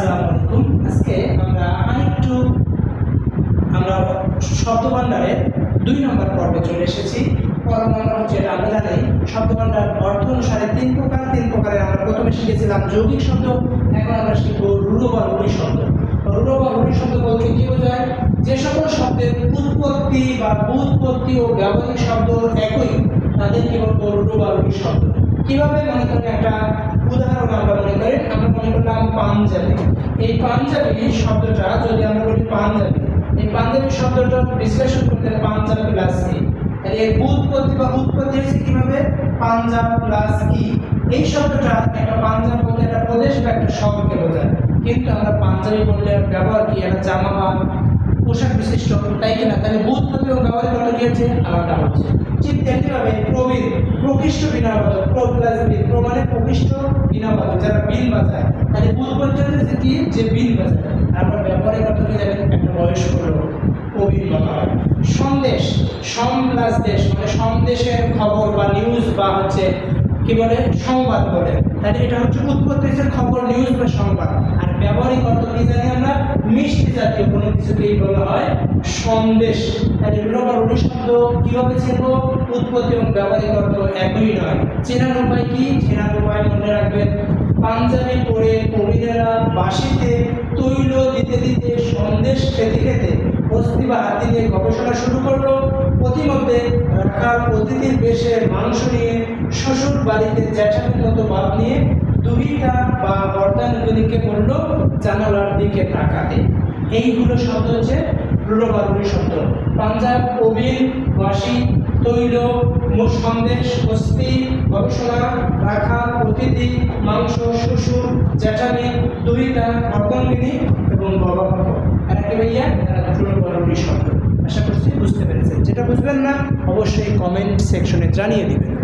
আসসালামু আলাইকুম। আজকে আমরা আরেকটু আমরা শব্দ ভাণ্ডারের দুই নম্বর পর্বে চলে এসেছি। হচ্ছে এটা আমরা জানি শব্দ অর্থ অনুসারে তিন প্রকার, তিন প্রকারের আমরা প্রথমে শিখেছিলাম যৌগিক শব্দ, এখন আমরা শিখব রূঢ় বা রূঢ়ি শব্দ। রূঢ় বা রূঢ়ি শব্দ বলতে কি বোঝায়? যে সকল শব্দের উৎপত্তি বা উৎপত্তি ও ব্যবহারিক শব্দ একই, তাদের কি বলব রূঢ় বা রূঢ়ি শব্দ। কীভাবে মনে করেন একটা উদাহরণ আমরা মনে করি? আমরা মনে করলাম পাঞ্জাবি। এই পাঞ্জাবি শব্দটা যদি আমরা বলি পাঞ্জাবি, এই পাঞ্জাবি শব্দটা বিশ্লেষণ করতে পাঞ্জাব প্লাস ই এর উৎপত্তি বা উৎপত্তি হচ্ছে কীভাবে? পাঞ্জাব প্লাস ই এই শব্দটা একটা পাঞ্জাব বলতে একটা প্রদেশ বা একটা শহরকে বোঝায়। কিন্তু আমরা পাঞ্জাবি বললে ব্যবহার কি একটা জামা বা পোশাক বিশিষ্ট তাই কিনা, তাহলে বুৎপত্তি এবং ব্যবহারিক অর্থ হচ্ছে আলাদা হচ্ছে। ঠিক তেমনিভাবে প্রবীণ, প্রকৃষ্ট বিনাবাদক প্রো প্লাস মানে প্রকৃষ্ট যারা বিল বাজায়। তাহলে বুৎপত্তি হচ্ছে কি? যে বিল বাজায়। আমরা ব্যবহারিক অর্থ কি জানেন একটা বয়স্ক লোক প্রবীণ বলা হয় সন্দেশ, সম দেশ মানে সন্দেশের খবর বা নিউজ বা হচ্ছে, কি বলে? সংবাদ বলে। তাহলে এটা হচ্ছে উৎপত্তি খবর নিউজ বা সংবাদ। আর ব্যবহারিক অর্থ কি জানি আমরা? মিষ্টি জাতীয় কোনো কিছুকেই বলা হয় সন্দেশ। তাহলে বা রুটি শব্দ কীভাবে চিনব উৎপত্তি এবং ব্যবহারিক অর্থ একই নয়। চেনার উপায় কি? চেনার উপায় মনে রাখবেন, পাঞ্জাবি পরে কবিরেরা বাঁশিতে তৈল দিতে দিতে সন্দেশ খেতে খেতে বস্তি বা হাতি নিয়ে গবেষণা শুরু করল। প্রতিমধ্যে রাখার অতিথির বেশে মাংস নিয়ে শ্বশুর বাড়িতে জ্যাঠাদের মতো ভাব নিয়ে দুহিটা বা বর্তানুদিকে বলল, জানালার দিকে তাকাতে। এইগুলো শব্দ হচ্ছে রুড়োবারুড়ি শব্দ। পাঞ্জাব, কবির বাসি তৈল সন্দেশ, বস্তি, গবেষণা, রাখা, অতিথি, মাংস শ্বশুর জ্যাঠানি দুহিতা অর্গঙ্গিনী এবং বাবা রুড়োবারুড়ি শব্দ। আশা করছি বুঝতে পেরেছেন। যেটা বুঝবেন না, অবশ্যই কমেন্ট সেকশনে জানিয়ে দিবেন।